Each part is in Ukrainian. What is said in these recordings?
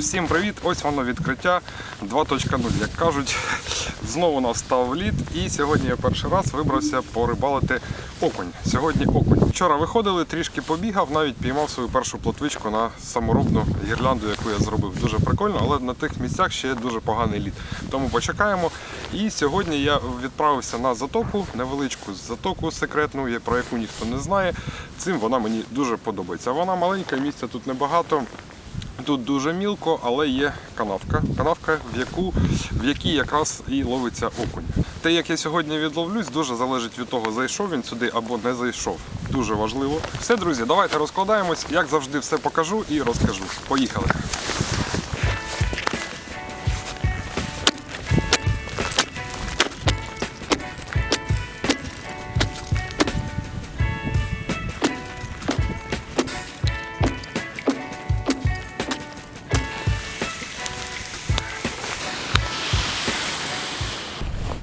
всім привіт! Ось воно відкриття 2.0. Як кажуть, знову настав літ, і сьогодні я перший раз вибрався порибалити окунь. Сьогодні окунь. Вчора виходили, трішки побігав, навіть піймав свою першу плотвичку на саморобну гірлянду, яку я зробив. Дуже прикольно, але на тих місцях ще дуже поганий лід. Тому почекаємо. І сьогодні я відправився на затоку, невеличку затоку секретну, про яку ніхто не знає. Цим вона мені дуже подобається. Вона маленька, місця тут небагато. Тут дуже мілко, але є канавка. Канавка, в яку в якій якраз і ловиться окунь. Те, як я сьогодні відловлюсь, дуже залежить від того, зайшов він сюди або не зайшов. Дуже важливо. Все, друзі, давайте розкладаємось. Як завжди, все покажу і розкажу. Поїхали.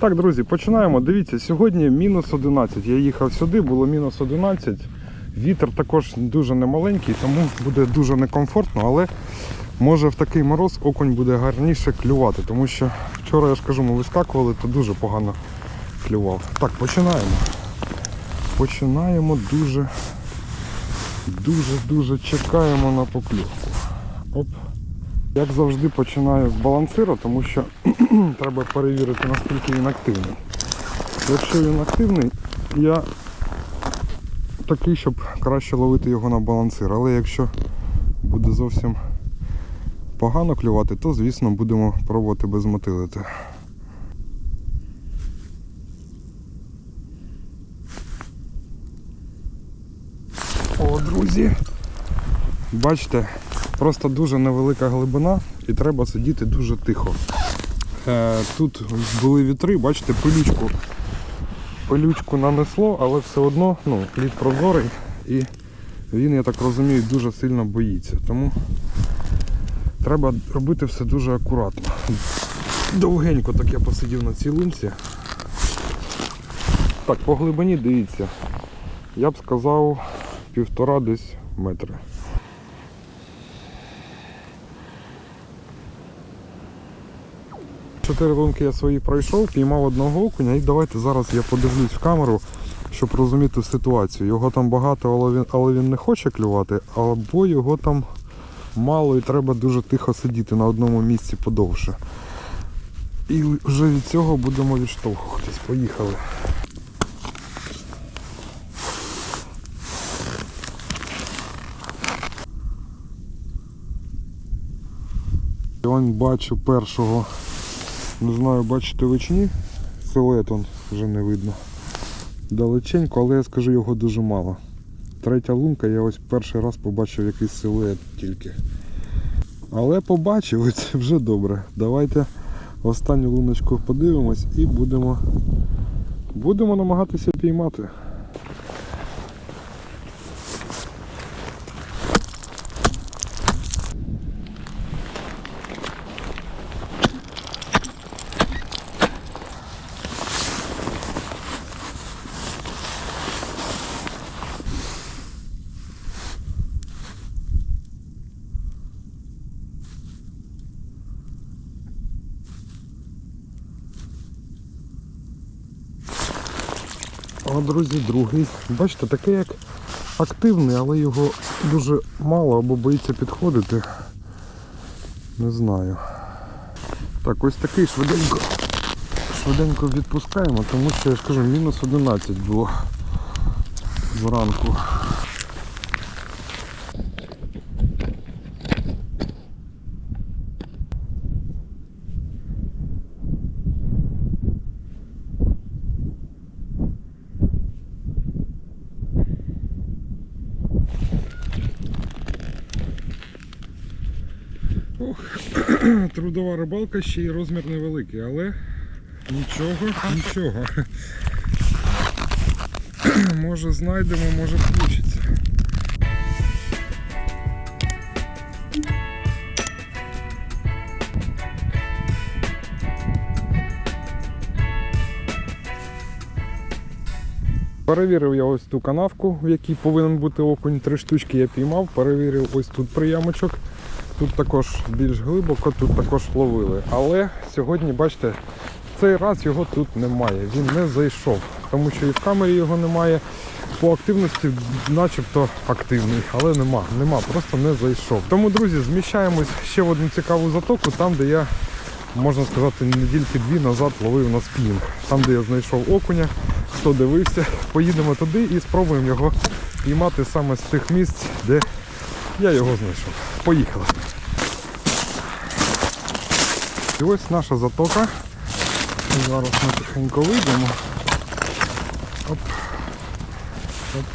Так, друзі, починаємо. Дивіться, сьогодні мінус 11. Я їхав сюди, було мінус 11. Вітер також дуже немаленький, тому буде дуже некомфортно, але може в такий мороз окунь буде гарніше клювати, тому що вчора я ж кажу, ми вискакували, то дуже погано клював. Так, починаємо. Починаємо дуже, дуже-дуже чекаємо на покльовку. Оп. Як завжди починаю з балансира, тому що треба перевірити наскільки він активний. Якщо він активний, я такий, щоб краще ловити його на балансир. Але якщо буде зовсім погано клювати, то звісно будемо пробувати без мотилити. О, друзі! Бачите, просто дуже невелика глибина і треба сидіти дуже тихо. Е, Тут були вітри, бачите, пилючку. Пилючку нанесло, але все одно ну, лід прозорий і він, я так розумію, дуже сильно боїться. Тому треба робити все дуже акуратно. Довгенько так я посидів на цій лунці. Так, по глибині дивіться. Я б сказав півтора десь метри. Чотири лунки я свої пройшов, піймав одного окуня і давайте зараз я подивлюсь в камеру, щоб розуміти ситуацію. Його там багато, але він, але він не хоче клювати, або його там мало і треба дуже тихо сидіти на одному місці подовше. І вже від цього будемо відштовхуватись. Поїхали. Бачу першого. Не знаю, бачите ви чи ні. Силует он вже не видно. Далеченько, але я скажу його дуже мало. Третя лунка, я ось перший раз побачив якийсь силует тільки. Але побачив, це вже добре. Давайте останню луночку подивимось і будемо, будемо намагатися піймати. А, друзі, другий. Бачите, такий як активний, але його дуже мало або боїться підходити. Не знаю. Так, ось такий швиденько. Швиденько відпускаємо, тому що я ж кажу, мінус 11 було зранку. Трудова рибалка ще й розмір невеликий, але нічого, нічого. Може знайдемо, може включиться. Перевірив я ось ту канавку, в якій повинен бути окунь. Три штучки я піймав. Перевірив ось тут приямочок. Тут також більш глибоко, тут також ловили. Але сьогодні, бачите, цей раз його тут немає. Він не зайшов, тому що і в камері його немає. По активності начебто активний, але нема, нема, просто не зайшов. Тому, друзі, зміщаємось ще в одну цікаву затоку, там, де я, можна сказати, недільки дві назад ловив на спінінг. Там, де я знайшов окуня, хто дивився, поїдемо туди і спробуємо його піймати саме з тих місць, де я його знайшов. Поїхали. І ось наша затока. Зараз ми тихенько вийдемо. Оп. Оп,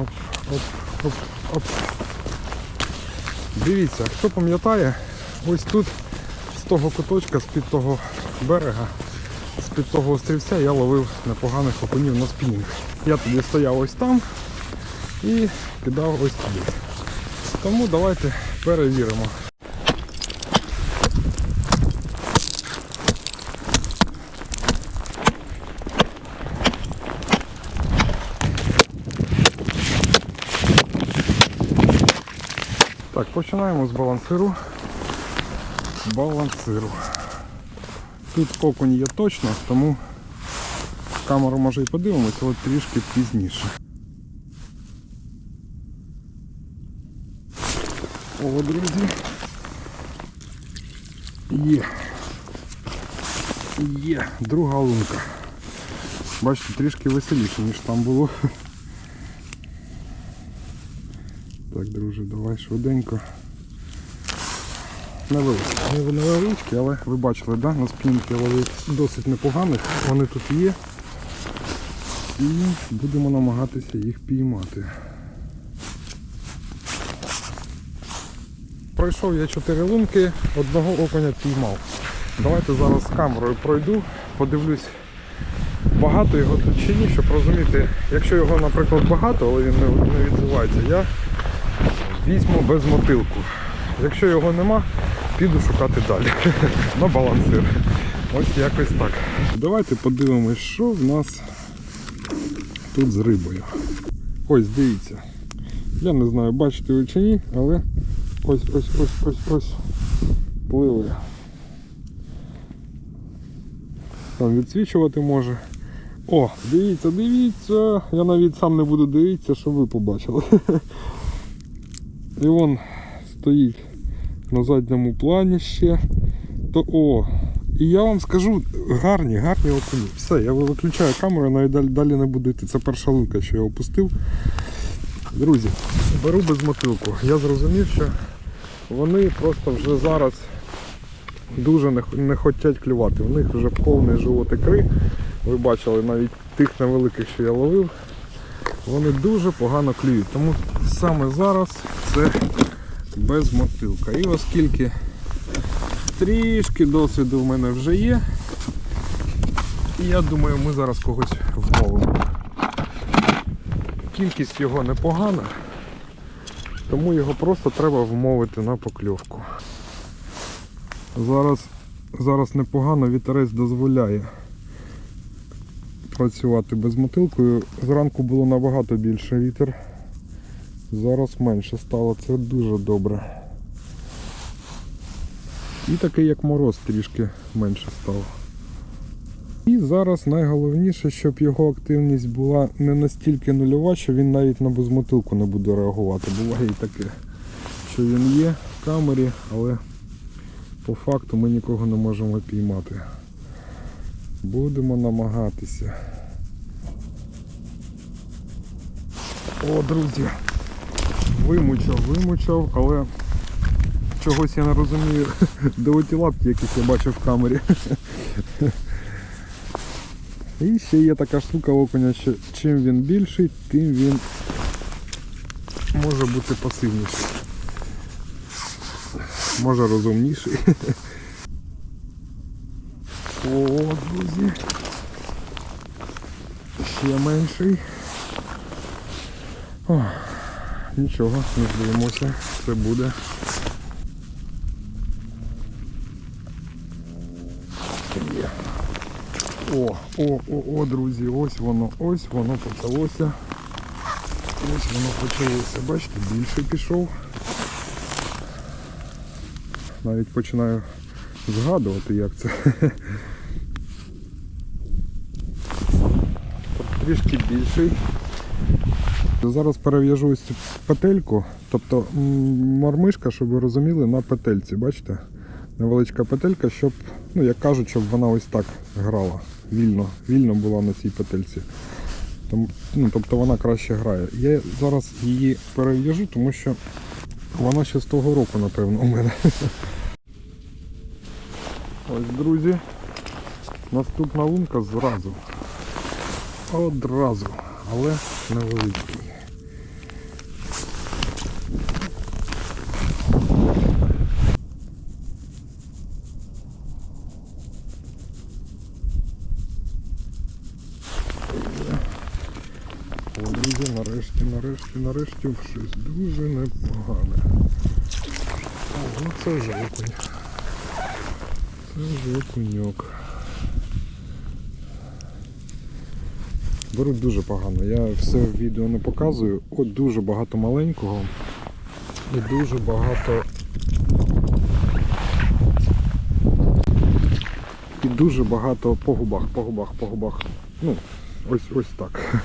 оп, оп, оп, оп. Дивіться, хто пам'ятає, ось тут з того куточка, з-під того берега, з-під того острівця я ловив непоганих окунів на спінінг. Я тоді стояв ось там і кидав ось туди. Тому давайте перевіримо. Так, починаємо з балансиру. Балансиру. Тут окунь є точно, тому камеру може і подивимося, але трішки пізніше. О, друзі. Є. Є. Друга лунка. Бачите, трішки веселіше, ніж там було. Так, друже, давай швиденько. Невеличкі. Невеличкі, але ви бачили, да? на спінки ловить досить непоганих. Вони тут є. І будемо намагатися їх піймати. Пройшов я 4 лунки, одного окуня піймав. Давайте зараз з камерою пройду, подивлюсь, багато його тут чи ні, щоб розуміти, якщо його, наприклад, багато, але він не відзивається, я візьму без мотилку. Якщо його нема, піду шукати далі. На балансир. Ось якось так. Давайте подивимось, що в нас тут з рибою. Ось, дивіться. Я не знаю, бачите ви чи ні, але ось ось ось ось ось пливе. Там відсвічувати може. О, дивіться, дивіться. Я навіть сам не буду дивитися, щоб ви побачили. І вон стоїть на задньому плані ще. То о! І я вам скажу, гарні, гарні окуні. Все, я виключаю камеру, навіть далі, далі не буду йти. Це перша лунка, що я опустив. Друзі, беру без мотилку. Я зрозумів, що вони просто вже зараз дуже не, хочуть клювати. У них вже повний живот ікри. Ви бачили навіть тих невеликих, що я ловив. Вони дуже погано клюють. Тому саме зараз це без мотилка. І оскільки трішки досвіду в мене вже є, я думаю, ми зараз когось вмовимо. Кількість його непогана, тому його просто треба вмовити на покльовку. Зараз, зараз непогано вітерець дозволяє працювати без мотилкою. Зранку було набагато більше вітер. Зараз менше стало, це дуже добре. І такий як мороз трішки менше став. І зараз найголовніше, щоб його активність була не настільки нульова, що він навіть на безмотилку не буде реагувати. Буває і таке, що він є в камері, але по факту ми нікого не можемо піймати. Будемо намагатися. О, друзі, вимучав, вимучав, але чогось я не розумію, лапки, яких я бачив в камері. І ще є така штука окуня, що чим він більший, тим він може бути пасивніший. Може розумніший. О, друзі. Ще менший. О, нічого, не здаємося, це буде. О, о, о, о, друзі, ось воно, ось воно почалося. Ось воно почалося. Бачите, більше пішов. навіть починаю згадувати, як це. Трішки більший. Зараз перев'яжу ось цю петельку, тобто мормишка, щоб ви розуміли, на петельці, бачите? Невеличка петелька, щоб, ну як кажуть, щоб вона ось так грала. Вільно, вільно була на цій петельці. Там, ну, тобто вона краще грає. Я зараз її перев'яжу, тому що вона ще з того року, напевно, у мене. Ось, друзі, наступна лунка зразу. Одразу, але невеличкий. О, друзі, нарешті, нарешті, нарешті щось дуже непогане. О, ну це вже окунь. Це вже окуньок. Беруть дуже погано. Я все в відео не показую. От дуже багато маленького і дуже багато. І дуже багато по губах, по губах, по губах. Ну, ось ось так.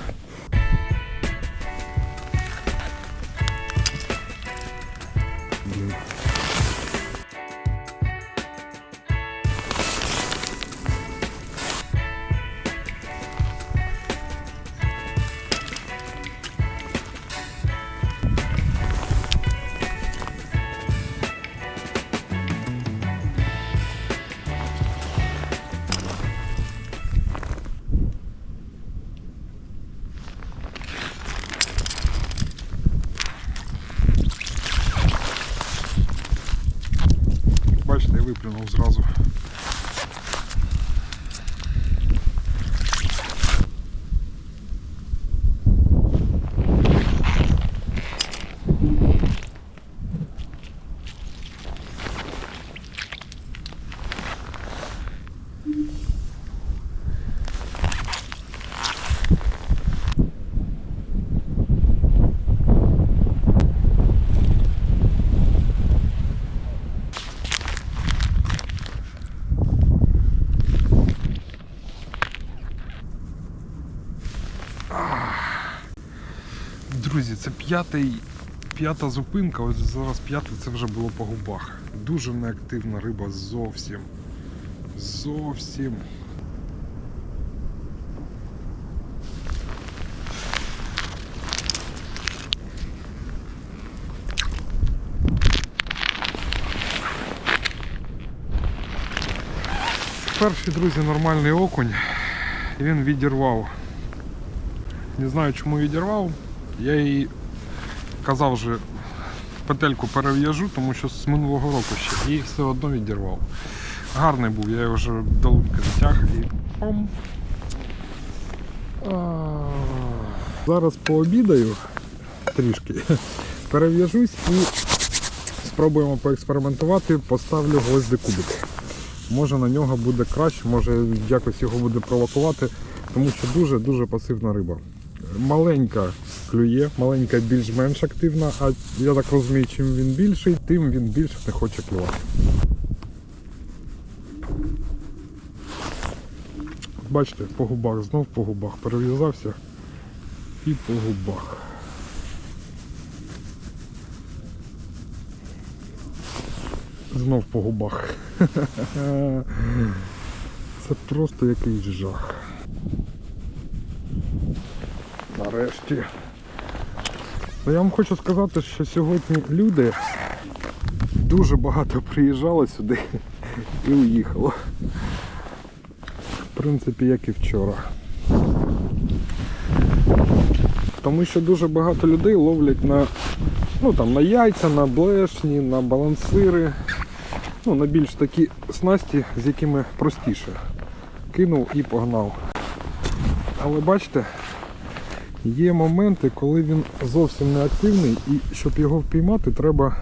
Зразу. Друзі, це п'ятий, п'ята зупинка, ось зараз п'ята це вже було по губах. Дуже неактивна риба зовсім. Зовсім. Перший, друзі, нормальний окунь. Він відірвав. Не знаю, чому відірвав. Я її казав вже петельку перев'яжу, тому що з минулого року ще. І все одно відірвав. Гарний був, я його вже до лунки затяг і пом. Зараз пообідаю трішки, перев'яжусь і спробуємо поекспериментувати, поставлю гвозди кубик. Може на нього буде краще, може якось його буде провокувати, тому що дуже-дуже пасивна риба. Маленька клює, маленька більш-менш активна, а я так розумію, чим він більший, тим він більше не хоче клювати. Бачите, по губах, знов по губах перев'язався і по губах. Знов по губах. Це просто якийсь жах. Нарешті. Я вам хочу сказати, що сьогодні люди дуже багато приїжджали сюди і уїхало. В принципі, як і вчора. Тому що дуже багато людей ловлять на, ну, там, на яйця, на блешні, на балансири, ну, на більш такі снасті, з якими простіше. Кинув і погнав. Але бачите, є моменти, коли він зовсім не активний і щоб його впіймати, треба,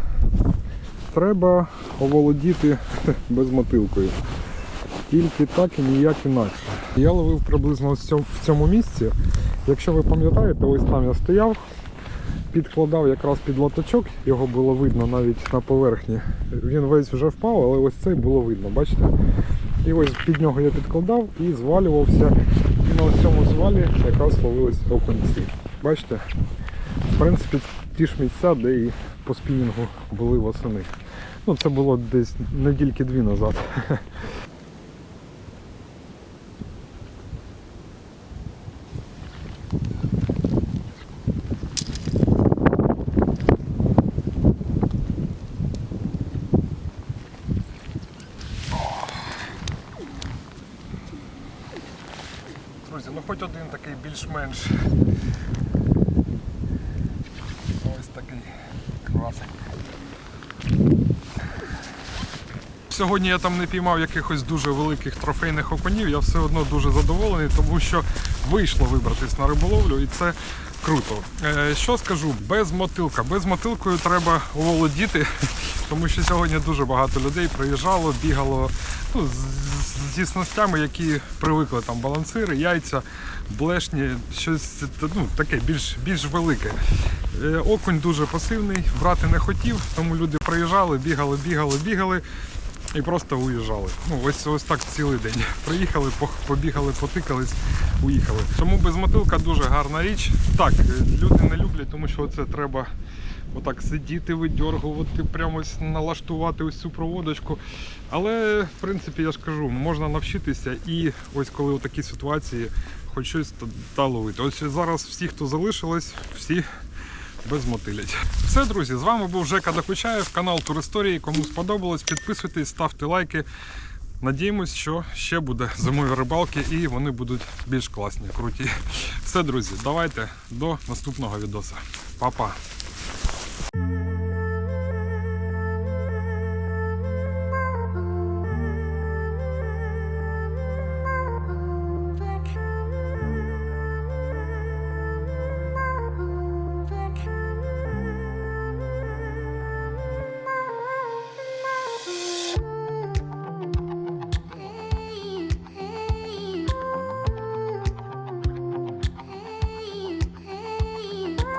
треба оволодіти безмотилкою. Тільки так і ніяк інакше. Я ловив приблизно в цьому місці. Якщо ви пам'ятаєте, ось там я стояв підкладав якраз під лоточок, його було видно навіть на поверхні. Він весь вже впав, але ось цей було видно, бачите? І ось під нього я підкладав і звалювався. На ось цьому звалі якраз ловились окунці. Бачите? В принципі, ті ж місця, де і по спінінгу були восени. Ну, це було десь недільки дві назад. Друзі, ну хоч один такий більш-менш. Ось такий красик. Сьогодні я там не піймав якихось дуже великих трофейних окунів, я все одно дуже задоволений, тому що вийшло вибратись на риболовлю і це круто. Е, що скажу, без мотилка. Без мотилкою треба оволодіти, тому що сьогодні дуже багато людей приїжджало, бігало ну, зі снастями, які привикли там балансири, яйця, блешні, щось ну, таке більш, більш велике. Е, Окунь дуже пасивний, брати не хотів, тому люди приїжджали, бігали, бігали, бігали і просто уїжджали. Ну, ось ось так цілий день. Приїхали, побігали, потикались, уїхали. Тому безмотилка дуже гарна річ. Так, е, люди не люблять, тому що це треба отак сидіти, видьоргувати, прямо налаштувати ось цю проводочку. Але, в принципі, я ж кажу, можна навчитися і ось коли у такі ситуації хоч щось та, ловити. Ось зараз всі, хто залишились, всі безмотилять. Все, друзі, з вами був Жека Докучаєв, канал Туристорії. Кому сподобалось, підписуйтесь, ставте лайки. Надіємось, що ще буде зимові рибалки і вони будуть більш класні, круті. Все, друзі, давайте до наступного відоса. Па-па!